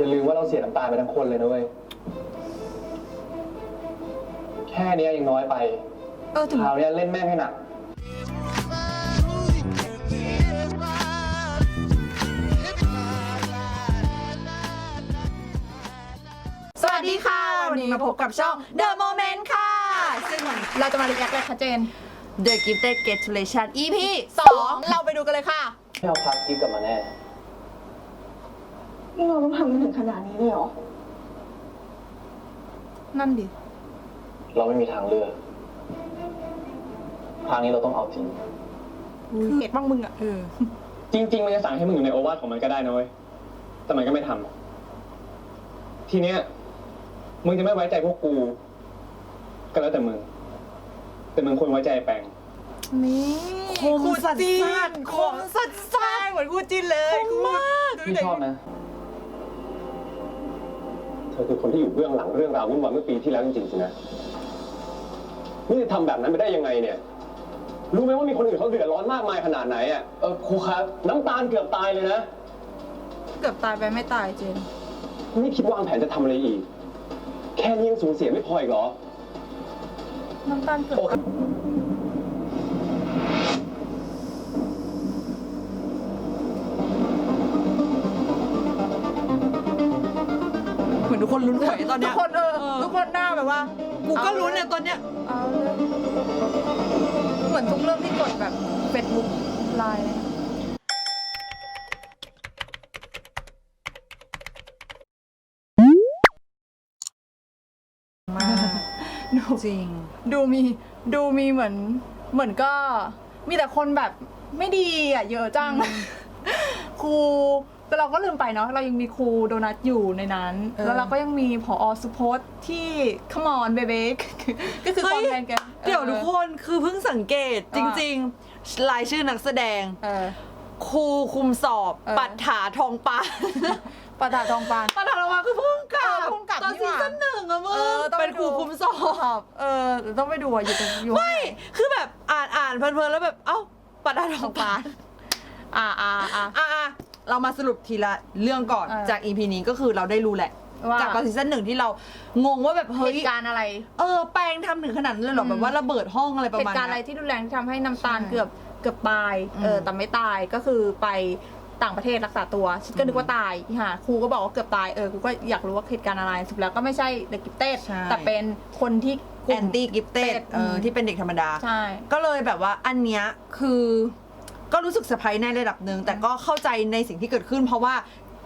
อย่าลืมว่าเราเสียน้ำตาไปทั้งคนเลยนะเว้ย แค่เนี้ยยังน้อยไปเออถึง คราวเนี้ยเล่นแม่งให้หนัก สวัสดีค่ะ วันนี้มาพบกับช่อง The Moment ค่ะ ซึ่งวันนี้เราจะมารีแอคเลยค่ะเจน The Gifted Gratulation EP 2 เราไปดูกันเลยค่ะ ไม่เอาพักกิฟกลับมาแน่ นี่เราต้องทำกันถึงขนาดนี้เลยเหรอ นั่นดิ เราไม่มีทางเลือก ทางนี้เราต้องเอาจริง คือเกตบ้างมึงอะเออ จริง ๆ มันจะสั่งให้มึงอยู่ในโอวาทของมันก็ได้นะเว้ย แต่มันก็ไม่ทำทีเนี้ย มึงจะไม่ไว้ใจพวกกู ก็แล้วแต่มึง แต่มึงควรไว้ใจไอ้แปง นี่คมสัสสัสคมสัสสัสเหมือนกูจิ้นเลยคมมาก พี่ชอบนะเธ อคือคนที่อยู่เบื้องหลังเรื่องราววุ่นวายเมื่อปีที่แล้วจริงๆสินะนี่จะทำแบบนั้นไปได้ยังไงเนี่ย รู้ไหมว่ามีคนอื่นเขาเดือดร้อนมากมายขนาดไหนอะเออครูครับน้ำตาลเกือบตายเลยนะ เกือบตายไปไม่ตายเจน ไม่คิดวางแผนจะทำอะไรอีก แค่นี้ยังสูญเสียไม่พออีกเหรอ น้ำตาลเกือบ โอเค คนลุ้นหวยตอนทุเนี้กยคนเออทุกคนหน้าแบบว่า กูก็ลุ้นเนี่ยตอนเนี้ย เอาเลยเหมือนทุกเรื่องที่กดแบบเฟซบุ๊กไลน์เลยมากดูจริง ดูมีดูมีเหมือนเหมือนก็มีแต่คนแบบไม่ดีอะเยอะจัง ครูแต่ เราก็ลืมไปเนาะเรายังมีครูโดนัทอยู่ในนั้น เออแล้วเราก็ยังมีผอสุพจน์ที่ come on baby ก็คือความแทนกันเดี๋ยวทุกคนคือเพิ่งสังเกตจว่าริงๆรายชื่อนักแสดง เออ ครูคุมสอบ เออ ปัดถาทองปาน ประดาทองปาน ปัดถาทองปานคือพุ่งกับเออพุ่งกับตอนนี่ซีหว่าซั่นหนึ่งอะมึงเออต้องไปเป็นครูดู คุมสอบ เออเดี๋ยวต้องไปดูอะอยู่ตรงอยู่ ไม่ คือแบบอ่านอ่านเพลินๆแล้วแบบ เอ้าปัดถาทองปาน อ่าอ่าอ่า อะอะ เรามาสรุปทีละเรื่องก่อนเออ จากอีพีนี้ก็คือเราได้รู้แหละ ว่าจากตอนซีซั่นหนึ่งที่เรางงว่าแบบเหเฮ้ยตุการณ์อะไร เออแปลงทำถึงขนาดนั้นเลยเหรออืม แบบว่าระเบิดห้องอะไรประเหมาณตุการณ์อะไรเนี้ย ที่รุนแรงที่ทำให้น้ำตาลใช่เกือบเกือบตายเอออืมแต่ไม่ตายก็คือไปต่างประเทศรักษาตัวฉันก็นึกว่าตายอีห่าครูก็บอกว่าเกือบตายเออกูก็อยากรู้ว่าเหตุการณ์อะไรสุดแล้วก็ไม่ใช่เด็กกิฟเต็ดใช่ แต่เป็นคนที่กแอลุ่มนตี้กิฟเต็ด Gifted เอออืมที่เป็นเด็กธรรมดา ใช่ ก็เลยแบบว่าอันเนี้ยคือ ก็รู้สึกเซอร์ไพรส์ในระดับหนึ่งแต่ก็เข้าใจในสิ่งที่เกิดขึ้น เพราะว่า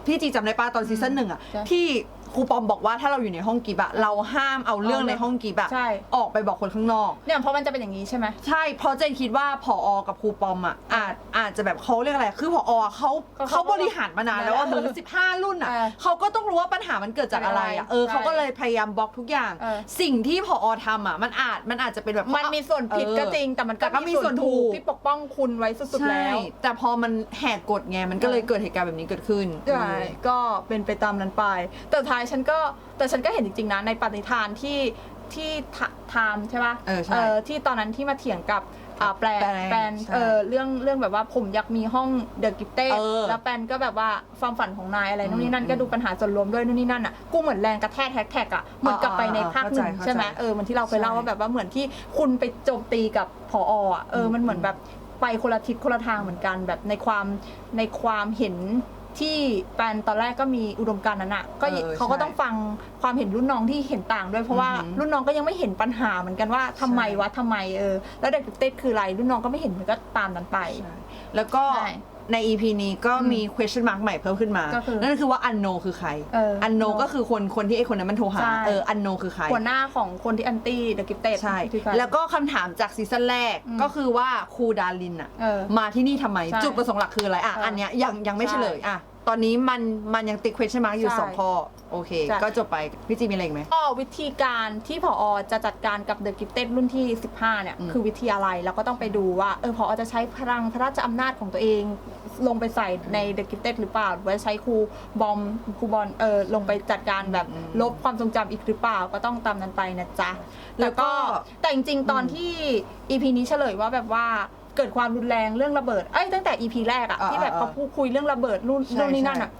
พี่จีจำได้ป้าตอนซีซั่นหนึ่งอะใช่ ที่ ครูปอมบอกว่าถ้าเราอยู่ในห้องกีบอะเราห้ามเอาเรื่องเอาเรื่ในองห้องกีบอะใช่ ออกไปบอกคนข้างนอก เนี่ยเพราะมันจะเป็นอย่างนี้ใช่ไหม ใช่เพราะเจนคิดว่าผอกับครูปอมอะอาจอาจจะแบบเขาเรียกอะไร คือผอเขาก็เขาเขาบริหารมานานแล้วว่าเออมึงสิบห้ารุ่นอะเออเขาก็ต้องรู้ว่าปัญหามันเกิดจากอะไรอะเออใช่เขาก็เลยพยายามบล็อกทุกอย่าง เออ สิ่งที่ผอทำอะมันอาจมันอาจจะเป็นแบบ มันมีส่วนผิดเออก็จริง แต่มันแต่ก็มีส่วนถูกที่ปกป้องคุณไว้สุดๆใช่แล้ว แต่พอมันแหกกฎไงมันก็เลยเกิดเหตุการณ์แบบนี้เกิดขึ้น ใช่ก็เป็นไปตามนั้นไป แต่ท้ายฉันก็แต่ฉันก็เห็นจริงๆนะในปฏิทานที่ที่ไทม์ใช่ปะเออใช่ที่ตอนนั้นที่มาเถียงกับอ่าแปลนแปลนแปลนใช่เออเรื่องเรื่องแบบว่าผมอยากมีห้องเดอะกิฟเต้เออแล้วแปลนก็แบบว่าความฝันของนายอะไรนู่นนี่นั่อืนมก็ดูปัญหาส่วนรวมด้วยนู่นนี่นั่นอะกูเหมือนแรงกระแทกแฮชแท็กอะเหมือนกลับไปในภาคหนึ่งเข้าใจใช่ไหมเข้าใจเออเหมันที่เราเคยเล่าใช่ว่าแบบว่าเหมือนที่คุณไปโจมตีกับผออะเออมันเหมือนแบบไปคนละทิศคนละทางเหมือนกันแบบในความในความเห็น ที่แฟนตอนแรกก็มีอุดมการณ์นั้นอะก็เออเขาก็ใช่ต้องฟังความเห็นรุ่นน้องที่เห็นต่างด้วยเพราะว่าอือหือรุ่นน้องก็ยังไม่เห็นปัญหาเหมือนกันว่าทำไมใช่ วะทำไมเออแล้วเด็กเต้คืออะไรรุ่นน้องก็ไม่เห็นมันก็ตามนั้นไปใช่แล้วก็ใช่ ใน EP นี้ก็อืมมี question mark ใหม่เพิ่มขึ้นมา ก็คือนั่นคือว่าอันโนคือใครเอออันโนก็คือคนคนที่ไอคนนั้นมันโทรหา ใช่ เอออันโนคือใคร หัวหน้าของคนที่แอนตี้เดอะกิฟเต้ใช่ที่ใครแล้วก็คำถามจากซีซั่นแรกอืมก็คือว่าครูดารินอะเออมาที่นี่ทำไม ใช่จุดประสงค์หลักคืออะไรอะ เอออัอันเนี้ยยังยังไม่ใช่ เฉลยอะ ตอนนี้มันมันยังติด question mark อยู่ ใช่สองข้อ โอเคใช่ก็จบไป พี่จีมีอะไรอีกไหม ก็วิธีการที่ผอจะจัดการกับเดอะกิฟเต็ดรุ่นที่ 15 เนี่ย อืม คือวิธีอะไร แล้วก็ต้องไปดูว่า เออผอจะใช้พลังพระราชอำนาจของตัวเอง ลงไปใส่ในเดอะกิฟเต็ดหรือเปล่าหรือว่าใช้ครูบอมครูบอลเออลงไปจัดการแบบลบความทรงจำอีกหรือเปล่าก็ต้องตามนั้นไปนะจ๊ะ แล้วก็แต่จริงๆ ตอนที่ EP นี้เฉลยว่าแบบว่า เกิดความรุนแรงเรื่องระเบิด เอ้ยตั้งแต่ EP แรกอะอ่าที่แบบอ่าเขาพูดคุยเรื่องระเบิดนู่นใช่นู่นนี่นั่นใช่อะ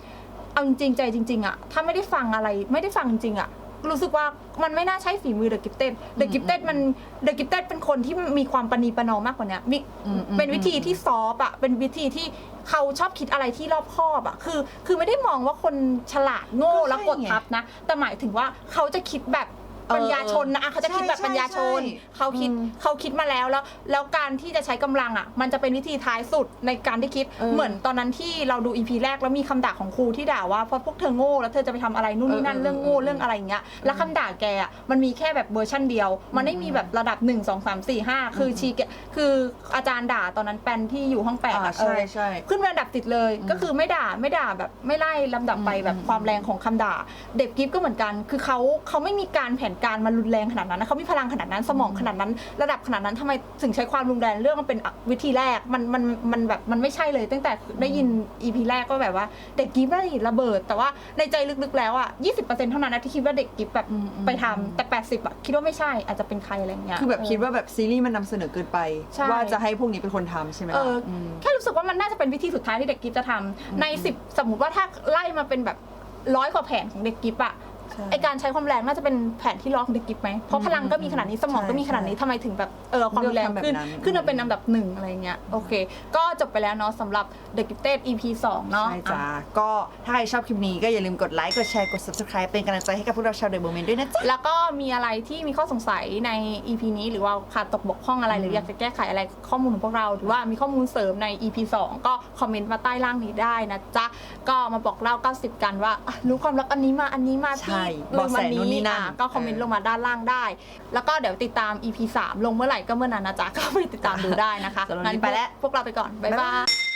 เอาจริงๆใจจริงๆอะถ้าไม่ได้ฟังอะไรไม่ได้ฟังจริงๆอะรู้สึกว่ามันไม่น่าใช่ฝีมือเดอะกิฟเต็ดเดอะกิฟเต็ดมันเดอะกิฟเต็ดเป็นคนที่มีความประนีประนอมมากกว่าเนี้ยมีอืมอืม เป็นวิธีที่ซอฟต์อะเป็นวิธีที่เขาชอบคิดอะไรที่รอบคอบอะคือ คือไม่ได้มองว่าคนฉลาดโง่ก็ใช่แล้วกดไงทับนะ แต่หมายถึงว่าเขาจะคิดแบบเออ ปัญญาชนนะอะเขาจะคิดแบบใช่ปัญญาชนใช่เขาคิดอืมเขาคิดมาแล้วแล้ว แล้วการที่จะใช้กำลังอะ มันจะเป็นวิธีท้ายสุดในการที่คิด เออเหมือนตอนนั้นที่เราดูอีพีแรกแล้วมีคำด่าของครูที่ด่าว่าเพราะพวกเธอโง่แล้วเธอจะไปทำอะไรนู่นนี่นั่นเออเออเรื่องโง่เออ เรื่องอะไรอย่างเงี้ยแล้วคำด่าแกอะมันมีแค่แบบเวอร์ชันเดียว มันไม่มีแบบระดับ 1 2 3 4 5 คือชีแกคืออาจารย์ด่าตอนนั้นแปนที่อยู่ห้องแปดอ่าอะใช่เออใช่ ขึ้นเป็นอันดับติดเลยก็คือไม่ด่าไม่ด่าแบบไม่ไล่ลำดับไปอืมแบบความแรงของคำด่า เด็กกิฟก็เหมือนกัน คือเขาเขาไม่มีการแผนการมารุนแรงขนาดนั้นนะเขามีพลังขนาดนั้นสมองขนาดนั้น ระดับขนาดนั้นทำไมถึงใช้ความรุนแรงเรื่องมันเป็นวิธีแรกมันมันมันแบบมันไม่ใช่เลย ตั้งแต่ได้ยินอีพีแรกก็แบบว่า เด็กกิฟได้ระเบิด แต่ว่าในใจลึกๆแล้วอะ20%เท่านั้นนะที่คิดว่าเด็กกิฟแบบอืมอืมไปทำแต่ 80อะคิดว่าไม่ใช่อาจจะเป็นใครอะไรอย่างเงี้ยคือแบบเคิดว่าแบบซีรีส์มันนำเสนอเกินไป ใช่ ว่าจะให้พวกนี้เป็นคนทำใช่ไหมเอล่ะออม แค่รู้สึกว่ามันน่าจะเป็นวิธีสุดท้ายที่เด็กกิฟจะทำในสิบสมมติว่าถ้าไล่มาเป็นแบบร้อยกว่าแผนของเด็กกิฟอะ ใช่ไอการใช้ความแรงน่าจะเป็นแผนที่ร้อยของเด็กกิฟไหมเพราะพลังก็มีขนาดนี้สมองก็มีขนาดนี้ใช่ทำไมถึงแบบเออความรุนแรงขึ้น เลือกทำแบบนั้น ขึ้นมาเป็นอันดับหนึ่งอะไรเงี้ยโอเค ก็จบไปแล้วเนาะสำหรับ The Gifted EP 2เนาะ ใช่จ้าอะก็ถ้าใครชอบคลิปนี้ก็อย่าลืมกดไลค์กดแชร์กด subscribe เป็นกำลังใจให้กับพวกเราชาวเดอะโมเมนต์ด้วยนะจ๊ะ แล้วก็มีอะไรที่มีข้อสงสัยใน EP นี้หรือว่าขาดตกบกพร่องอะไร หรืออยากจะแก้ไขอะไรข้อมูลของพวกเราหรือว่ามีข้อมูลเสริมใน EP 2 ก็คอมเมนต์มาใต้ล่างนี้ได้นะจ๊ะ ก็มาบอกเล่า 90 กันว่าอะรู้ความลับอันนี้มาอันนี้มาใช่ที่ลืมอันเบาะแสนู่นนี่นี้นั่นอะก็คอมเมนต์เออลงมาด้านล่างได้ แล้วก็เดี๋ยวติดตาม EP 3 ลงเมื่อไหร่ก็เมื่อนั้นนะจ๊ะก็ไปติดตามดูได้นะคะสำหรับวันนี้ไปแล้ว พวกเราไปก่อน บ๊ายบ๊ายบาบายย